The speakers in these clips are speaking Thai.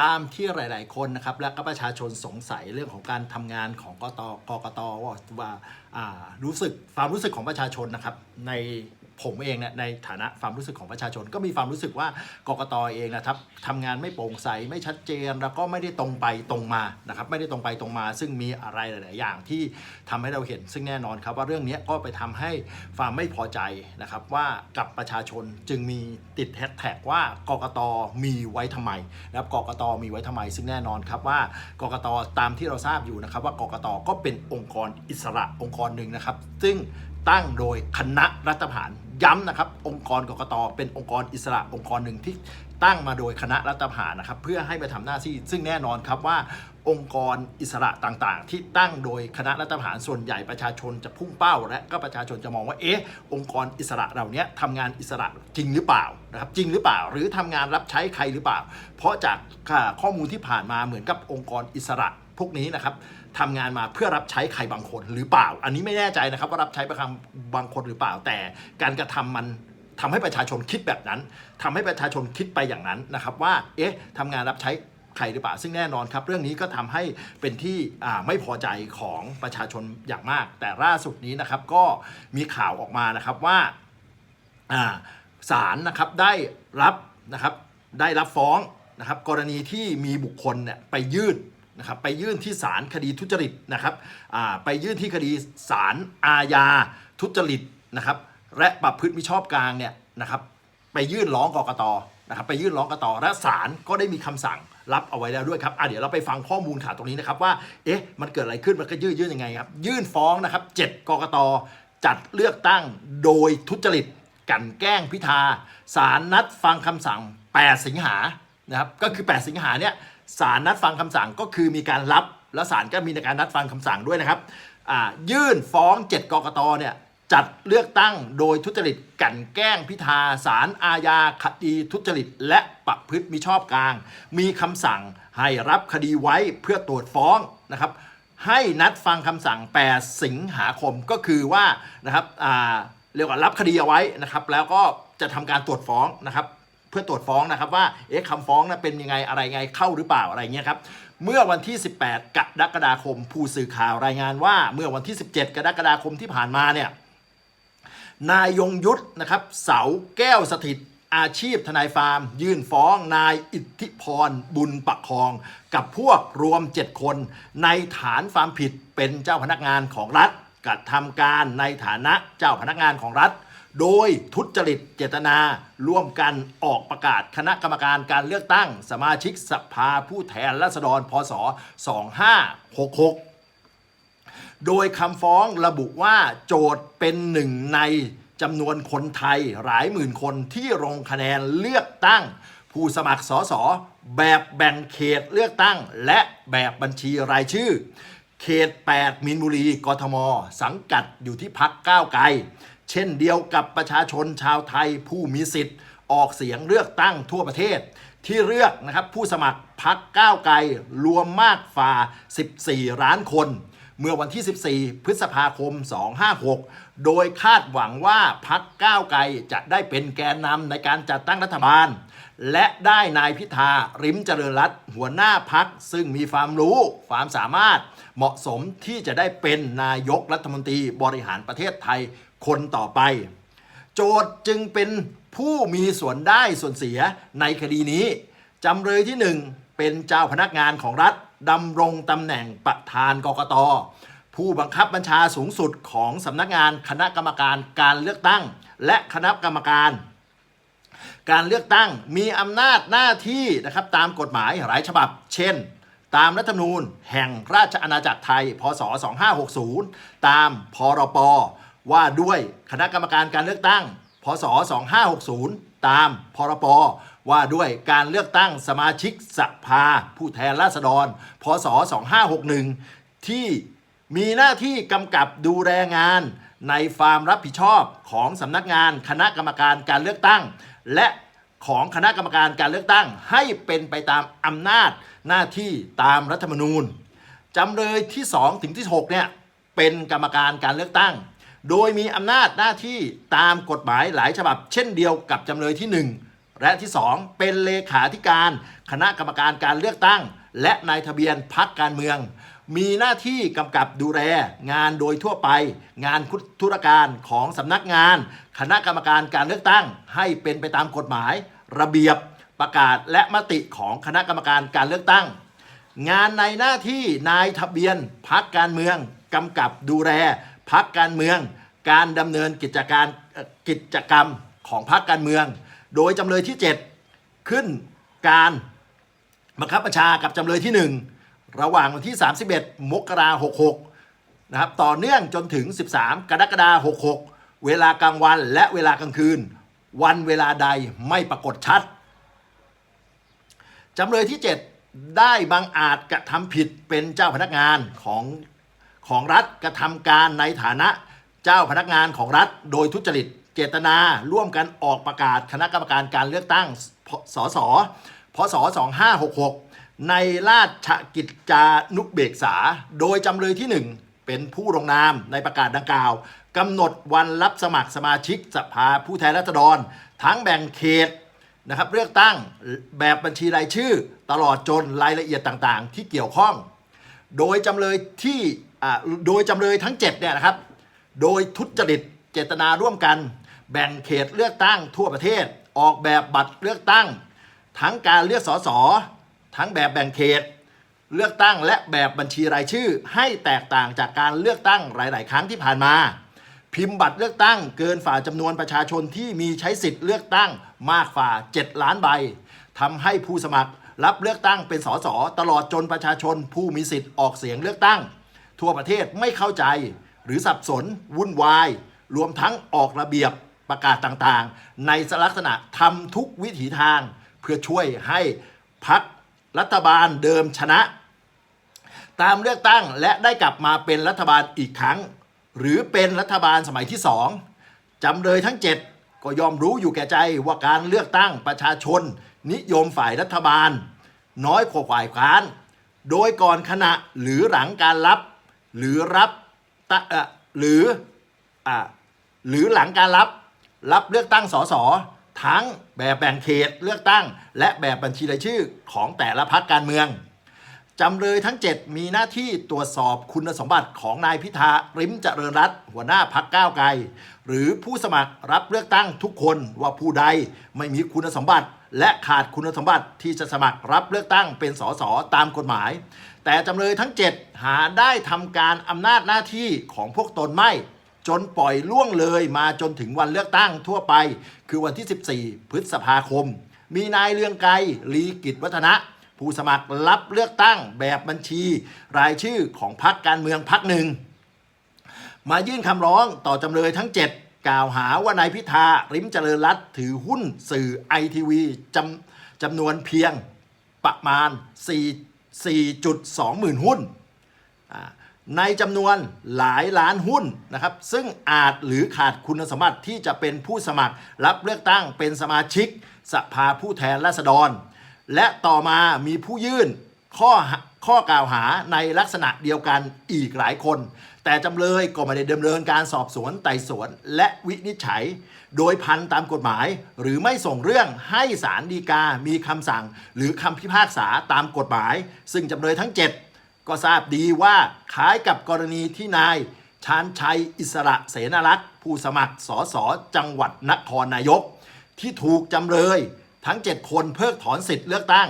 ตามที่หลาย ๆ คนนะครับและก็ประชาชนสงสัยเรื่องของการทำงานของกตกกตว่าารู้สึกความรู้สึกของประชาชนนะครับใน ผมเองเนี่ยในฐานะความรู้สึกของประชาชน ก็มีความรู้สึกว่ากกตเองนะครับทำงานไม่โปร่งใสไม่ชัดเจน แล้วก็ไม่ได้ตรงไปตรงมานะครับไม่ได้ตรงไปตรงมา ซึ่งมีอะไรหลาย ๆ อย่างที่ทำให้เราเห็น ซึ่งแน่นอนครับว่าเรื่องนี้ก็ไปทำให้ความไม่พอใจนะครับว่ากับประชาชนจึงมีติดแฮชแท็กว่ากกตมีไว้ทำไมนะครับกกตมีไว้ทำไม ซึ่งแน่นอนครับว่ากกตตามที่เราทราบอยู่นะครับว่ากกตก็เป็นองค์กรอิสระองค์กรหนึ่งนะครับ ซึ่ง ตั้งโดยคณะรัฐประหารย้ำนะครับ องค์กรกกตเป็นองค์กรอิสระองค์กรหนึ่งที่ตั้งมาโดยคณะรัฐประหารนะครับ เพื่อให้ไปทำหน้าที่ ซึ่งแน่นอนครับว่าองค์กรอิสระต่างๆ ที่ตั้งโดยคณะรัฐประหารส่วนใหญ่ประชาชนจะพุ่งเป้า และก็ประชาชนจะมองว่าเอ๊ะองค์กรอิสระเหล่านี้ทำงานอิสระจริงหรือเปล่านะครับจริงหรือเปล่า หรือทำงานรับใช้ใครหรือเปล่า เพราะจากข้อมูลที่ผ่านมาเหมือนกับองค์กรอิสระ พวกนี้นะครับทำงานมาเพื่อรับใช้ใครบางคนหรือเปล่า อันนี้ไม่แน่ใจนะครับว่ารับใช้บางบางคนหรือเปล่า แต่การกระทำมันทำให้ประชาชนคิดแบบนั้นทำให้ประชาชนคิดไปอย่างนั้นนะครับว่าเอ๊ะทำงานรับใช้ใครหรือเปล่า ซึ่งแน่นอนครับ เรื่องนี้ก็ทำให้เป็นที่ไม่พอใจของประชาชนอย่างมาก แต่ล่าสุดนี้นะครับก็มีข่าวออกมานะครับว่าอ่าศาลนะครับได้รับนะครับได้รับฟ้องนะครับกรณีที่มีบุคคลเนี่ยไปยื่น นะครับไปยื่นที่ศาลคดีทุจริตนะครับไปยื่นที่คดีศาลอาญาทุจริตนะครับและประพฤติมิชอบกลางเนี่ยนะครับไปยื่นร้องกกตนะครับไปยื่นร้องกกตและศาลก็ได้มีคำสั่งรับเอาไว้แล้วด้วยครับอะเดี๋ยวเราไปฟังข้อมูลข่าวตรงนี้นะครับว่าเอ๊ะมันเกิดอะไรขึ้นมันก็ยื่นยื่นยังไงครับยื่นฟ้องนะครับ7กกตจัดเลือกตั้งโดยทุจริตกันแกล้งพิธาศาลนัดฟังคำสั่ง 8 สิงหานะครับก็คือ 8 สิงหาเนี่ย ศาลนัดฟังคำสั่งก็คือมีการรับ แล้วศาลก็มีในการนัดฟังคำสั่งด้วยนะครับยื่นฟ้อง 7กกตเนี่ยจัดเลือกตั้งโดยทุจริตกันแกล้งพิธาศาลอาญาคดีทุจริต และประพฤติมิชอบกลาง มีคำสั่งให้รับคดีไว้เพื่อตรวจฟ้องนะครับ ให้นัดฟังคำสั่ง 8 สิงหาคมก็คือว่านะครับเรียกว่ารับคดีเอาไว้นะครับ แล้วก็จะทำการตรวจฟ้องนะครับ เพื่อตรวจฟ้องนะครับว่าเอ๊ะคำฟ้องนะเป็นยังไงอะไรไงเข้าหรือเปล่าอะไรเงี้ยครับเมื่อวันที่ 18 กรกฎาคม ผู้สื่อข่าวรายงานว่าเมื่อวันที่ 17 กรกฎาคมที่ผ่านมาเนี่ยนายยงยุทธนะครับเสาแก้วสถิตอาชีพทนายฟาร์ม ยื่นฟ้องนายอิทธิพรบุญประคอง กับพวกรวม 7 คน ในฐานความผิดเป็นเจ้าพนักงานของรัฐกระทำการในฐานะเจ้าพนักงานของรัฐ โดยทุจริตเจตนา ร่วมกันออกประกาศคณะกรรมการการเลือกตั้ง สมาชิกสภาผู้แทนราษฎรพศ 2566 โดยคำฟ้องระบุว่าโจทย์เป็นหนึ่งในจำนวนคนไทยหลายหมื่นคนที่ลงคะแนนเลือกตั้ง ผู้สมัครสสแบบแบ่งเขตเลือกตั้ง และแบบบัญชีรายชื่อ เขต 8 มินบุรี กทม สังกัดอยู่ที่พักก้าวไกล เช่นเดียวกับประชาชนชาวไทยผู้มีสิทธิ์ ออกเสียงเลือกตั้งทั่วประเทศ ที่เลือกนะครับผู้สมัครพักก้าวไกลรวมมากฝ่า 14 ล้านคน เมื่อวันที่ 14 พฤษภาคม 256 โดยคาดหวังว่าพักก้าวไกลจะได้เป็นแกนนำในการจัดตั้งรัฐบาล และได้นายพิธาริมเจริญรัตหัวหน้าพักซึ่งมีความรู้ความสามารถเหมาะสมที่จะได้เป็นนายกรัฐมนตรีบริหารประเทศไทย คนต่อไป โจทย์จึงเป็นผู้มีส่วนได้ส่วนเสียในคดีนี้ จำเลยที่หนึ่งเป็นเจ้าพนักงานของรัฐดำรงตำแหน่งประธานกกต ผู้บังคับบัญชาสูงสุดของสำนักงานคณะกรรมการการเลือกตั้ง และคณะกรรมการ การเลือกตั้งมีอำนาจหน้าที่นะครับตามกฎหมายหลายฉบับ เช่น ตามรัฐธรรมนูญแห่งราชอาณาจักรไทย พศ 2560 ตามพรป ว่าด้วยคณะกรรมการการเลือกตั้ง พศ 2560 ตามพรปว่าด้วยการเลือกตั้งสมาชิกสภาผู้แทนราษฎร พศ 2561 ที่มีหน้าที่กำกับดูแลงานในความรับผิดชอบของสำนักงานคณะกรรมการการเลือกตั้ง และของคณะกรรมการการเลือกตั้งให้เป็นไปตามอำนาจหน้าที่ตามรัฐธรรมนูญจำเลยที่ 2 ถึงที่ 6 เนี่ย เป็นกรรมการการเลือกตั้ง โดยมีอำนาจหน้าที่ตามกฎหมายหลายฉบับ เช่นเดียวกับจำเลยที่ 1 และที่ 2 เป็นเลขาธิการ คณะกรรมการการเลือกตั้ง และนายทะเบียนพักการเมือง มีหน้าที่กำกับดูแล งานโดยทั่วไป งานธุรการของสำนักงาน คณะกรรมการการเลือกตั้ง ให้เป็นไปตามกฎหมาย ระเบียบประกาศและมติของคณะกรรมการการเลือกตั้ง งานในหน้าที่นายทะเบียนพักการเมืองกำกับดูแล พักการเมือง การดำเนินกิจการกิจกรรมของพักการเมือง โดยจำเลยที่ 7 ขึ้นการบังคับบัญชากับจำเลยที่ 1 ระหว่างวันที่ 31 มกราคม66นะครับต่อเนื่องจนถึง 13 กรกฎาคม66 เวลากลางวันและเวลากลางคืน วันเวลาใดไม่ปรากฏชัดจำเลยที่ 7 ได้บังอาจกระทำผิดเป็นเจ้าพนักงานของ ของรัฐกระทำการในฐานะเจ้าพนักงานของรัฐ โดยทุจริตเจตนาร่วมกันออกประกาศคณะกรรมการการเลือกตั้งสสพศ2566 ในราชกิจจานุเบกษา โดยจำเลยที่ 1 เป็นผู้ลงนามในประกาศดังกล่าวกำหนดวันรับสมัครสมาชิกสภาผู้แทนราษฎร ทั้งแบ่งเขตนะครับเลือกตั้งแบบบัญชีรายชื่อ ตลอดจนรายละเอียดต่างๆ ที่เกี่ยวข้อง โดยจำเลยที่ โดยจำเลยทั้ง7เนี่ยนะครับ โดยทุจริตเจตนาร่วมกัน แบ่งเขตเลือกตั้งทั่วประเทศ ออกแบบบัตรเลือกตั้ง ทั้งการเลือกสสทั้งแบบแบ่งเขต เลือกตั้งและแบบบัญชีรายชื่อ ให้แตกต่างจากการเลือกตั้งหลาย ๆ ครั้งที่ผ่านมา พิมพ์บัตรเลือกตั้งเกินฝ่าจำนวนประชาชนที่มีใช้สิทธิ์เลือกตั้งมากฝ่า 7 ล้านใบทำให้ผู้สมัครรับเลือกตั้งเป็นสสตลอดจนประชาชนผู้มีสิทธิ์ออกเสียงเลือกตั้ง ทั่วประเทศไม่เข้าใจ หรือสับสน วุ่นวาย รวมทั้งออกระเบียบประกาศต่างๆ ในลักษณะทำทุกวิถีทาง เพื่อช่วยให้พักรัฐบาลเดิมชนะ ตามเลือกตั้งและได้กลับมาเป็นรัฐบาลอีกครั้ง หรือเป็นรัฐบาลสมัยที่สองจำเลยทั้ง 7 ก็ยอมรู้อยู่แก่ใจว่าการเลือกตั้งประชาชน นิยมฝ่ายรัฐบาล น้อยกว่าฝ่ายค้าน โดยก่อนขณะหรือหลังการรับ หรือรับตะเออหรืออ่าหรือหลังการรับรับเลือกตั้งสสทั้งแบบแบ่งเขตเลือกตั้ง และแบบบัญชีรายชื่อของแต่ละพรรคการเมือง จำเลยทั้ง 7 มีหน้าที่ตรวจสอบคุณสมบัติของนายพิธาริมเจริญรัตน์หัวหน้าพักก้าวไกล หรือผู้สมัครรับเลือกตั้งทุกคนว่าผู้ใดไม่มีคุณสมบัติ และขาดคุณสมบัติที่จะสมัครรับเลือกตั้งเป็นสสตามกฎหมาย แต่จำเลยทั้ง 7 หาได้ทำการอำนาจหน้าที่ของพวกตนไม่ จนปล่อยล่วงเลยมาจนถึงวันเลือกตั้งทั่วไป คือวันที่ 14 พฤษภาคม มีนายเลืองไกรลีกิจวัฒนะ ผู้สมัครรับเลือกตั้งแบบบัญชีรายชื่อของพรรคการเมืองพรรคหนึ่ง มายื่นคำร้องต่อจำเลยทั้ง 7 กล่าวหาว่านายพิธาริมเจริญรัตถือหุ้นสื่อไอทีวีจำจำนวนเพียงประมาณ 4.2หมื่นหุ้น ในจำนวนหลายล้านหุ้นนะครับ ซึ่งอาจหรือขาดคุณสมบัติที่จะเป็นผู้สมัครรับเลือกตั้งเป็นสมาชิกสภาผู้แทนราษฎร และต่อมามีผู้ยื่นข้อข้อกล่าวหาในลักษณะเดียวกันอีกหลายคน แต่จำเลยก็ไม่ได้ดำเนินการสอบสวนไต่สวน และวินิจฉัย โดยพันตามกฎหมาย หรือไม่ส่งเรื่องให้ศาลฎีกา มีคำสั่ง หรือคำพิพากษาตามกฎหมาย ซึ่งจำเลยทั้ง 7 ก็ทราบดีว่าคล้ายกับกรณีที่นายชาญชัยอิสระเสนารักษ์ผู้สมัครสสจังหวัดนครนายก ที่ถูกจำเลย ทั้ง 7 คนเพิกถอนสิทธิ์เลือกตั้ง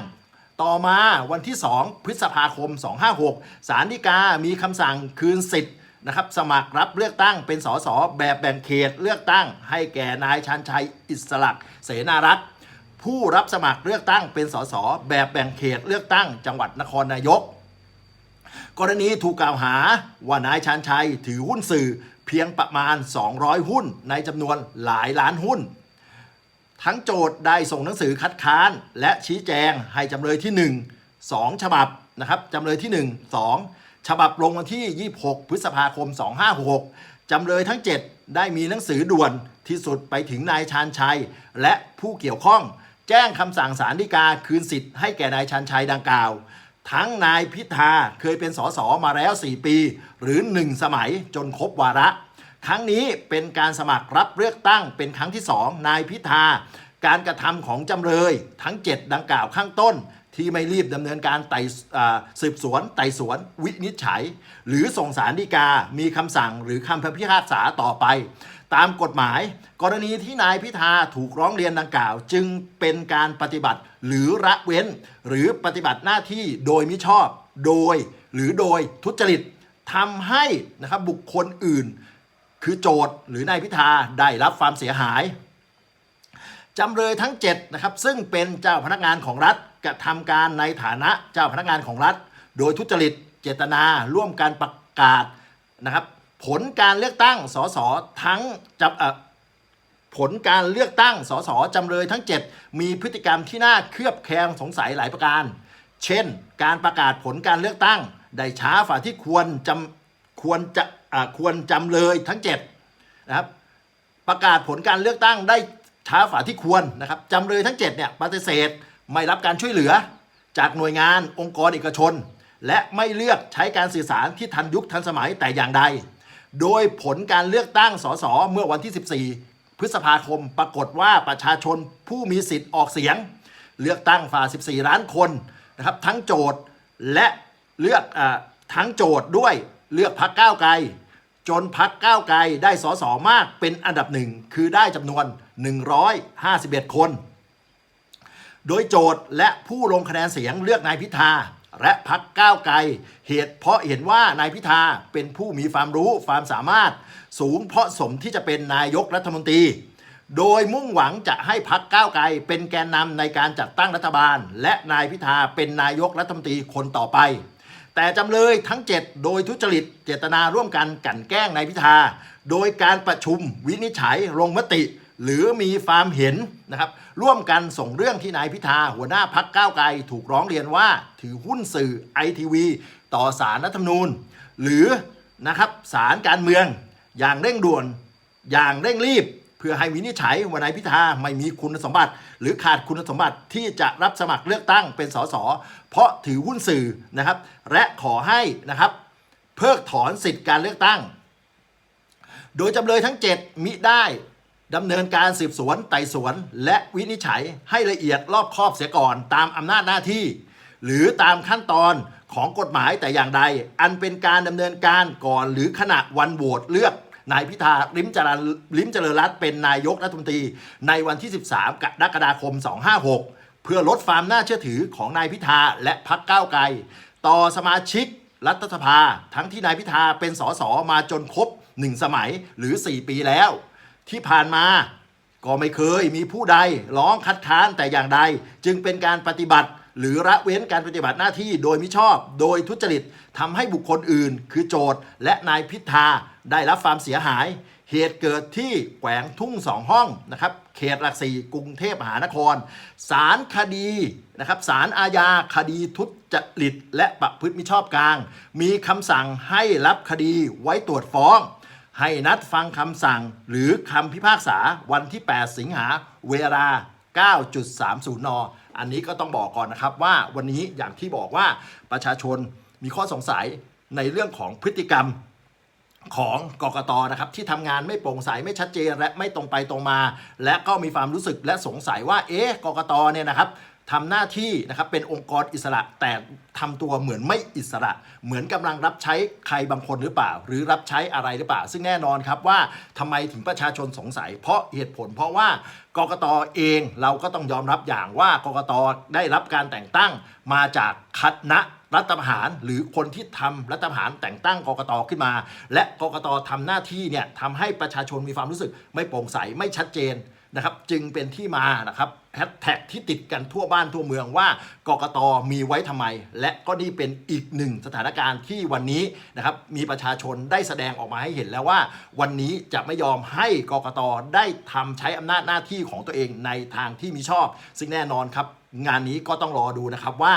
ต่อมาวันที่ 2 พฤษภาคม 256ศาลฎีกา มีคำสั่งคืนสิทธิ์นะครับสมัครรับเลือกตั้งเป็นสสแบบแบ่งเขตเลือกตั้ง ให้แก่นายชันชัยอิสระเสนารักษ์ผู้รับสมัครเลือกตั้งเป็นสสแบบแบ่งเขตเลือกตั้ง จังหวัดนครนายก กรณีถูกกล่าวหาว่านายชานชัยถือหุ้นสื่อเพียงประมาณ 200 หุ้นในจำนวนหลายล้านหุ้น ทั้งโจทย์ได้ส่งหนังสือคัดค้าน และชี้แจงให้จำเลยที่ 1 2 ฉบับนะครับจำเลยที่ 1 2 ฉบับลงวันที่ 26 พฤษภาคม 2566จำเลยทั้ง 7 ได้มีหนังสือด่วนที่สุดไปถึงนายชาญชัย และผู้เกี่ยวข้อง แจ้งคำสั่งศาลฎีกาคืนสิทธิ์ให้แก่นายชาญชัยดังกล่าว ทั้งนายพิธาเคยเป็นสสมาแล้ว 4 ปี หรือ 1 สมัยจนครบวาระ ครั้งนี้เป็นการสมัครรับเลือกตั้งเป็นครั้งที่ 2 นายพิธา การกระทำของจำเลยทั้ง 7 ดังกล่าวข้างต้น ที่ไม่รีบดำเนินการไต่สืบสวน ไต่สวน วินิจฉัย หรือส่งสารดีกา มีคำสั่งหรือคำพิพากษาต่อไป ตามกฎหมาย กรณีที่นายพิธาถูกร้องเรียนดังกล่าว จึงเป็นการปฏิบัติหรือละเว้น หรือปฏิบัติหน้าที่โดยมิชอบ โดยหรือโดยทุจริตทำให้นะครับบุคคลอื่น คือโจทย์หรือนายพิธาได้รับความเสียหายจำเลยทั้ง7นะครับซึ่งเป็นเจ้าพนักงานของรัฐกระทำการในฐานะเจ้าพนักงานของรัฐ โดยทุจริตเจตนาร่วมการประกาศนะครับผลการเลือกตั้งสสทั้งจำผลการเลือกตั้งสสจำเลยทั้ง 7 มีพฤติกรรมที่น่าเคลือบแคลงสงสัยหลายประการ เช่น การประกาศผลการเลือกตั้ง ได้ช้าฝ่าที่ควรจำควรจะ ควรจำเลยทั้ง 7 นะครับ ประกาศผลการเลือกตั้งได้ช้าฝ่าที่ควรนะครับจำเลยทั้ง 7 เนี่ยปฏิเสธไม่รับการช่วยเหลือ จากหน่วยงานองค์กรเอกชน และไม่เลือกใช้การสื่อสารที่ทันยุคทันสมัยแต่อย่างใด โดยผลการเลือกตั้งสสเมื่อวันที่ 14 พฤษภาคมปรากฏว่าประชาชนผู้มีสิทธิ์ออกเสียง เลือกตั้งฝ่า 14 ล้านคนนะครับทั้งโจทย์และเลือกอทั้งโจทย์ด้วยเลือกพักก้าวไกล จนพักก้าวไกลได้สสมากเป็นอันดับหนึ่งคือได้จำนวน 151 คน โดยโจทย์และผู้ลงคะแนนเสียงเลือกนายพิธา และพักก้าวไกล เหตุเพราะเห็นว่านายพิธาเป็นผู้มีความรู้ความสามารถ สูงเพราะสมที่จะเป็นนายกรัฐมนตรี โดยมุ่งหวังจะให้พักก้าวไกลเป็นแกนนำในการจัดตั้งรัฐบาล และนายพิธาเป็นนายกรัฐมนตรีคนต่อไป แต่จำเลยทั้ง 7 โดยทุจริตเจตนาร่วมกันกลั่นแกล้งนายพิธา โดยการประชุมวินิจฉัยลงมติ หรือมีความเห็นนะครับ ร่วมกันส่งเรื่องที่นายพิธา หัวหน้าพักก้าวไกลถูกร้องเรียนว่า ถือหุ้นสื่อไอทีวีต่อสารรัฐธรรมนูญ หรือนะครับสารการเมือง อย่างเร่งด่วน อย่างเร่งรีบ พื่อให้วินิจฉัยว่านายพิธาไม่มีคุณสมบัติ หรือขาดคุณสมบัติที่จะรับสมัครเลือกตั้งเป็นสสเพราะถือหุ้นสื่อนะครับ และขอให้นะครับ เพิกถอนสิทธิการเลือกตั้ง โดยจำเลยทั้ง 7 มิได้ดำเนินการสืบสวนไต่สวน และวินิจฉัยให้ละเอียดรอบคอบเสียก่อนตามอำนาจหน้าที่ หรือตามขั้นตอนของกฎหมายแต่อย่างใด อันเป็นการดำเนินการก่อนหรือขณะวันโหวตเลือก นายพิธาลิมจริญลิมเจริญรัตเป็นนายกรัฐมนตรี ในวันที่ 13กรกฎาคม 256 เพื่อลดความน่าเชื่อถือของนายพิธาและพักก้าวไกล ต่อสมาชิกรัฐสภา ทั้งที่นายพิธาเป็นสสมาจนครบ 1 สมัยหรือ 4 ปีแล้ว ที่ผ่านมาก็ไม่เคยมีผู้ใดร้องคัดค้านแต่อย่างใด จึงเป็นการปฏิบัติ หรือละเว้นการปฏิบัติหน้าที่โดยมิชอบ โดยทุจริตทำให้บุคคลอื่น คือโจทย์และนายพิธาได้รับความเสียหาย เหตุเกิดที่แขวงทุ่งสองห้องนะครับเขตหลักสี่กรุงเทพมหานครศาลคดีนะครับศาลอาญาคดีทุจริตและประพฤติมิชอบกลาง มีคำสั่งให้รับคดีไว้ตรวจฟ้องให้นัดฟังคำสั่งหรือคำพิพากษาวันที่ 8 สิงหาเวลา 9.30 น อันนี้ก็ต้องบอกก่อนนะครับว่าวันนี้อย่างที่บอกว่าประชาชนมีข้อสงสัยในเรื่องของพฤติกรรมของกกตนะครับที่ทำงานไม่โปร่งใสไม่ชัดเจนและไม่ตรงไปตรงมา และก็มีความรู้สึกและสงสัยว่าเอ๊ะกกตเนี่ยนะครับ ทำหน้าที่นะครับเป็นองค์กรอิสระแต่ทำตัวเหมือนไม่อิสระ เหมือนกำลังรับใช้ใครบางคนหรือเปล่า หรือรับใช้อะไรหรือเปล่า ซึ่งแน่นอนครับว่าทำไมถึงประชาชนสงสัย เพราะเหตุผล เพราะว่ากกตเองเราก็ต้องยอมรับอย่างว่ากกตได้รับการแต่งตั้งมาจากคณะรัฐประหารหรือคนที่ทำรัฐประหารแต่งตั้งกกตขึ้นมา และกกตทำหน้าที่เนี่ยทำให้ประชาชนมีความรู้สึก ไม่โปร่งใสไม่ชัดเจนนะครับ จึงเป็นที่มานะครับ แฮชแท็กที่ติดกันทั่วบ้านทั่วเมืองว่ากกตมีไว้ทำไม และก็นี่เป็นอีกหนึ่งสถานการณ์ที่วันนี้นะครับมีประชาชนได้แสดงออกมาให้เห็นแล้วว่า วันนี้จะไม่ยอมให้กกตได้ทำใช้อำนาจหน้าที่ของตัวเองในทางที่มีชอบ ซึ่งแน่นอนครับงานนี้ก็ต้องรอดูนะครับว่า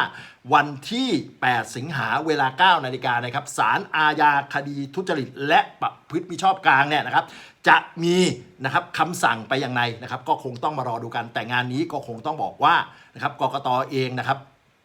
วันที่ 8 สิงหาเวลา 9 นาฬิกานะครับศาลอาญาคดีทุจริต และประพฤติมิชอบกลางเนี่ยนะครับ จะมีนะครับคำสั่งไปอย่างไรนะครับ ก็คงต้องมารอดูกันแต่งานนี้ก็คงต้องบอกว่านะครับกกตเองนะครับ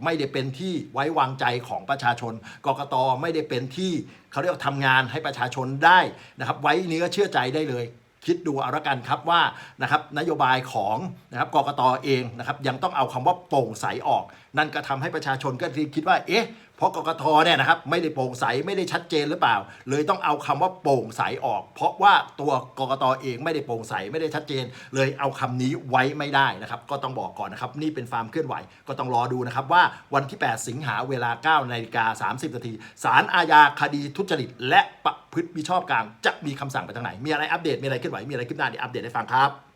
ไม่ได้เป็นที่ไว้วางใจของประชาชน กกตไม่ได้เป็นที่เขาเรียกว่าทำงานให้ประชาชนได้นะครับ ไว้เนื้อเชื่อใจได้เลย คิดดูเอาละกันครับว่านะครับนโยบายของนะครับกกตเองนะครับยังต้องเอาคำว่าโปร่งใสออก นั่นก็ทำให้ประชาชนก็คิดว่าเอ๊ะ เพราะกกตเนี่ยนะครับไม่ได้โปร่งใสไม่ได้ชัดเจนหรือเปล่า เลยต้องเอาคำว่าโปร่งใสออก เพราะว่าตัวกกตเองไม่ได้โปร่งใสไม่ได้ชัดเจน เลยเอาคำนี้ไว้ไม่ได้นะครับก็ต้องบอกก่อนนะครับนี่เป็นฟาร์มเคลื่อนไหวก็ต้องรอดูนะครับว่าวันที่ 8 สิงหาเวลา9นาฬิกา30นาทีศาลอาญาคดีทุจริต และประพฤติมิชอบกลาง จะมีคำสั่งไปทางไหน มีอะไรอัปเดตมีอะไรเคลื่อนไหวมีอะไรขึ้นหน้าเดี๋ยวอัปเดตให้ฟังครับ